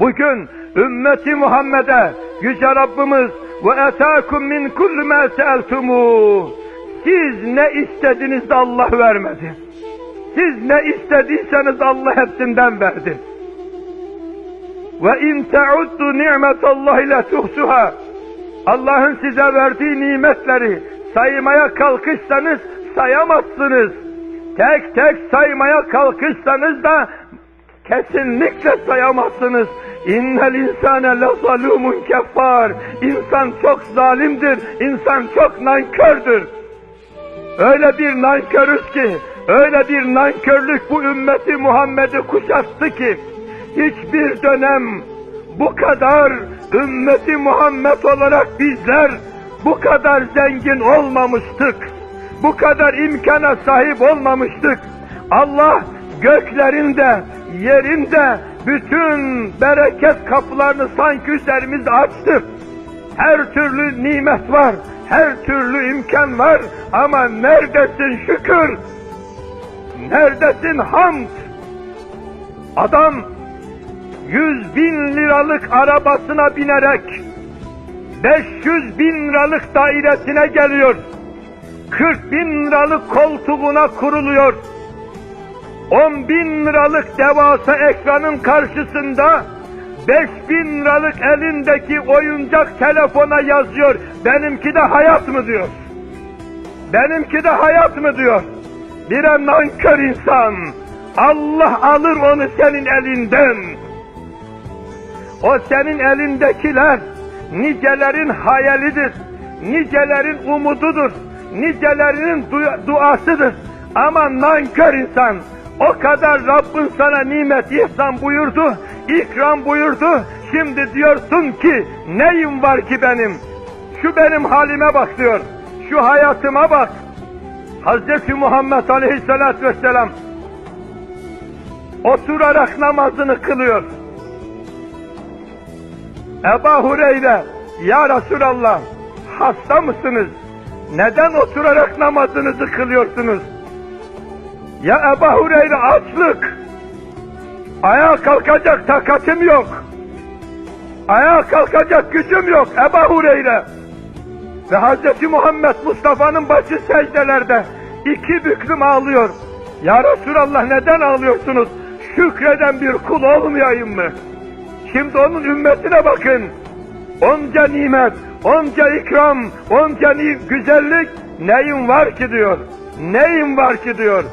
Bugün ümmeti Muhammed'e Yüce Rabbimiz ve etâkum min kulli mâ seeltumû. Siz ne istediniz de Allah vermedi. Siz ne istediyseniz Allah hepsinden verdi. Ve in teuddu ni'metallahi la tuhsuha. Allah'ın size verdiği nimetleri saymaya kalkışsanız sayamazsınız. Tek tek saymaya kalkışsanız da kesinlikle sayamazsınız. İnnel insane la zalumun keffar. İnsan çok zalimdir, insan çok nankördür. Öyle bir nankörüz ki, öyle bir nankörlük bu ümmeti Muhammed'i kuşattı ki, hiçbir dönem bu kadar ümmeti Muhammed olarak bizler bu kadar zengin olmamıştık. Bu kadar imkana sahip olmamıştık. Allah göklerinde, yerinde bütün bereket kapılarını sanki üzerimize açtı. Her türlü nimet var, her türlü imkan var ama neredesin şükür? Neredesin hamd? Adam yüz bin liralık arabasına binerek 500 bin liralık dairesine geliyor. 40 bin liralık koltuğuna kuruluyor. 10 bin liralık devasa ekranın karşısında 5 bin liralık elindeki oyuncak telefona yazıyor. Benimki de hayat mı diyor. Benimki de hayat mı diyor. Bir nankör insan. Allah alır onu senin elinden. O senin elindekiler nicelerin hayalidir. Nicelerin umududur. Nicelerinin du- duasıdır. Ama nankör insan. O kadar Rabbin sana nimet ihsan buyurdu, ikram buyurdu. Şimdi diyorsun ki neyim var ki benim? Şu benim halime bak diyor. Şu hayatıma bak. Hazreti Muhammed Aleyhisselatü Vesselam oturarak namazını kılıyor. Eba Hureyre, Ya Resulallah, hasta mısınız? Neden oturarak namazınızı kılıyorsunuz? Ya Eba Hureyre açlık. Ayağa kalkacak takatım yok. Ayağa kalkacak gücüm yok Eba Hureyre. Ve Hz. Muhammed Mustafa'nın başı secdelerde iki büklüm ağlıyor. Ya Resulallah neden ağlıyorsunuz? Şükreden bir kul olmayayım mı? Şimdi onun ümmetine bakın. Onca nimet, onca ikram, onca güzellik neyim var ki diyor. Neyim var ki diyor.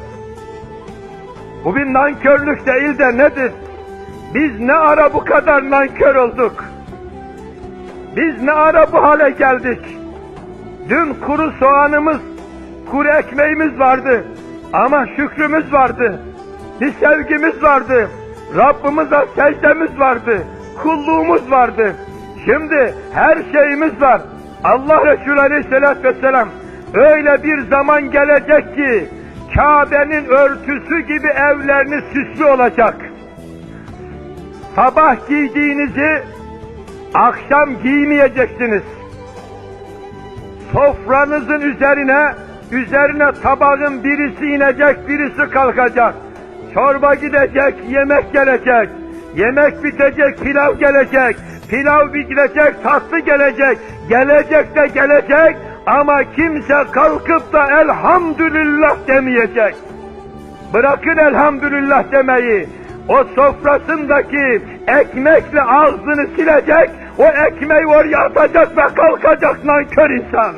Bu bir nankörlük değil de nedir? Biz ne ara bu kadar nankör olduk? Biz ne ara bu hale geldik? Dün kuru soğanımız, kuru ekmeğimiz vardı. Ama şükrümüz vardı. Bir sevgimiz vardı. Rabbimize secdemiz vardı. Kulluğumuz vardı. Şimdi her şeyimiz var. Allah Resulü Aleyhisselatü Vesselam öyle bir zaman gelecek ki Kabe'nin örtüsü gibi evleriniz süslü olacak. Sabah giydiğinizi akşam giymeyeceksiniz. Sofranızın üzerine, üzerine tabağın birisi inecek, birisi kalkacak. Çorba gidecek, yemek gelecek. Yemek bitecek, pilav gelecek. Pilav bitecek, tatlı gelecek. Gelecek de gelecek ama kimse kalkıp da elhamdülillah demeyecek. Bırakın elhamdülillah demeyi. O sofrasındaki ekmekle ağzını silecek, o ekmeği oraya atacak ve kalkacak nankör insan.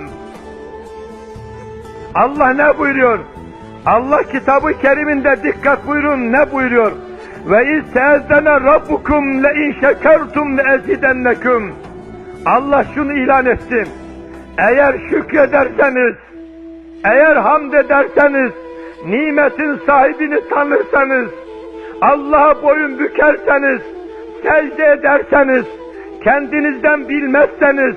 Allah ne buyuruyor? Allah kitabı keriminde dikkat buyurun ne buyuruyor? Ve iz teezzene rabbukum le in şekertum le ezidennekum. Allah şunu ilan etti. Eğer şükrederseniz, eğer hamd ederseniz, nimetin sahibini tanırsanız, Allah'a boyun bükerseniz, secde ederseniz, kendinizden bilmezseniz,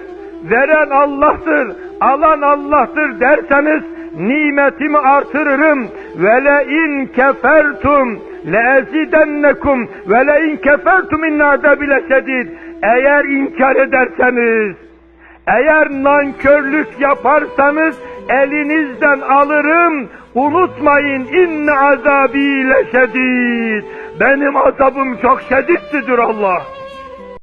veren Allah'tır, alan Allah'tır derseniz, nimetimi artırırım. Ve le in kefertum le ezidennekum ve le in kefertum inna bile şedid. Eğer inkar ederseniz, eğer nankörlük yaparsanız elinizden alırım. Unutmayın inne azabi şedid. Benim azabım çok şediddir Allah.